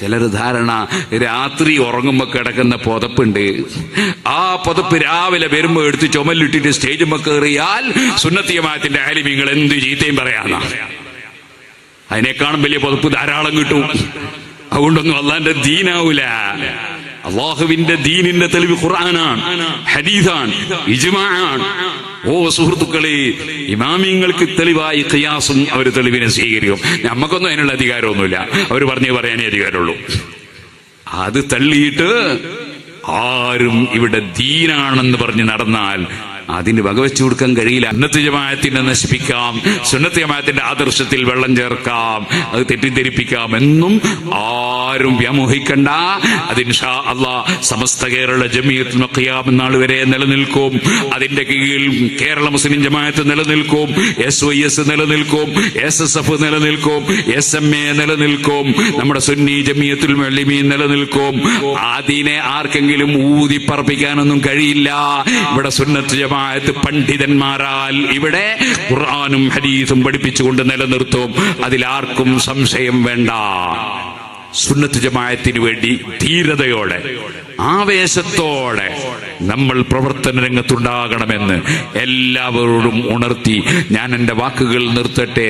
ചിലർ ധാരണ രാത്രി ഉറങ്ങുമ്പോൾ കിടക്കുന്ന പുതപ്പുണ്ട്. ആ പുതപ്പ് രാവിലെ വരുമ്പോ എടുത്ത് ചുമലിട്ടിട്ട് സ്റ്റേജുമ്പോ കയറിയാൽ സുന്നത്തിയമാത്തിന്റെ നിങ്ങൾ എന്ത് ചീത്തയും പറയാന്ന അതിനേക്കാളും വലിയ പുതപ്പ് ധാരാളം കിട്ടും. അതുകൊണ്ടൊന്നും അള്ളാന്റെ ദീനാവൂല. അള്ളാഹുവിന്റെ ദീനിന്റെ തെളിവ് ഖുർആനാണ് ഹദീസാണ് ഇജ്മാആണ് ഓ സുഹൃത്തുക്കളെ ഇമാമിങ്ങൾക്ക് തെളിവായി ഖിയാസും അവർ തെളിവിനെ സ്വീകരിക്കും. നമുക്കൊന്നും അതിനുള്ള അധികാരമൊന്നുമില്ല. അവർ പറഞ്ഞു പറയാനേ അധികാരമുള്ളൂ. അത് തള്ളിയിട്ട് ആരും ഇവിടെ ദീനാണെന്ന് പറഞ്ഞ് നടന്നാൽ അതിന് വകവെച്ചു കൊടുക്കാൻ കഴിയില്ല. അന്നത്തെ ജമാഅത്തിനെ നശിപ്പിക്കാം. സുന്നത്തെ ജമായത്തിന്റെ ആദർശത്തിൽ വെള്ളം ചേർക്കാം. അത് തെറ്റിദ്ധരിപ്പിക്കാം എന്നും ആരും വ്യാമോഹിക്കണ്ട. അതിൻഷാ അള്ളാ സമസ്ത കേരള ജമീയത്ത് ഖിയാം നാൾ വരെ നിലനിൽക്കും. അതിന്റെ കീഴിൽ കേരള മുസ്ലിം ജമാഅത്ത് നിലനിൽക്കും. എസ് വൈ എസ് നിലനിൽക്കും. എസ് എസ് എഫ് നിലനിൽക്കും. എസ് എം എ നിലനിൽക്കും. നമ്മുടെ സുന്നി ജമിയത്തുൽ മെളിമീൻ നിലനിൽക്കും. അതിനെ ആർക്കെങ്കിലും ഊതി പറപ്പിക്കാനൊന്നും കഴിയില്ല. ഇവിടെ സുന്നത്ത് ജമാഅത്ത് പണ്ഡിതന്മാരാൽ ഇവിടെ ഖുർആാനും ഹരീസും പഠിപ്പിച്ചുകൊണ്ട് നിലനിർത്തും. അതിലാർക്കും സംശയം വേണ്ട. സുന്നത്ത് ജമായത്തിന് വേണ്ടി ധീരതയോടെ ആവേശത്തോടെ നമ്മൾ പ്രവർത്തന രംഗത്തുണ്ടാകണമെന്ന് എല്ലാവരോടും ഉണർത്തി ഞാൻ എന്റെ വാക്കുകൾ നിർത്തട്ടെ.